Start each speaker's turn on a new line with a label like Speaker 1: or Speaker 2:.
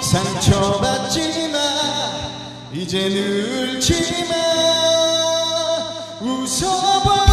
Speaker 1: 상처받지 이제 늘지마 웃어봐.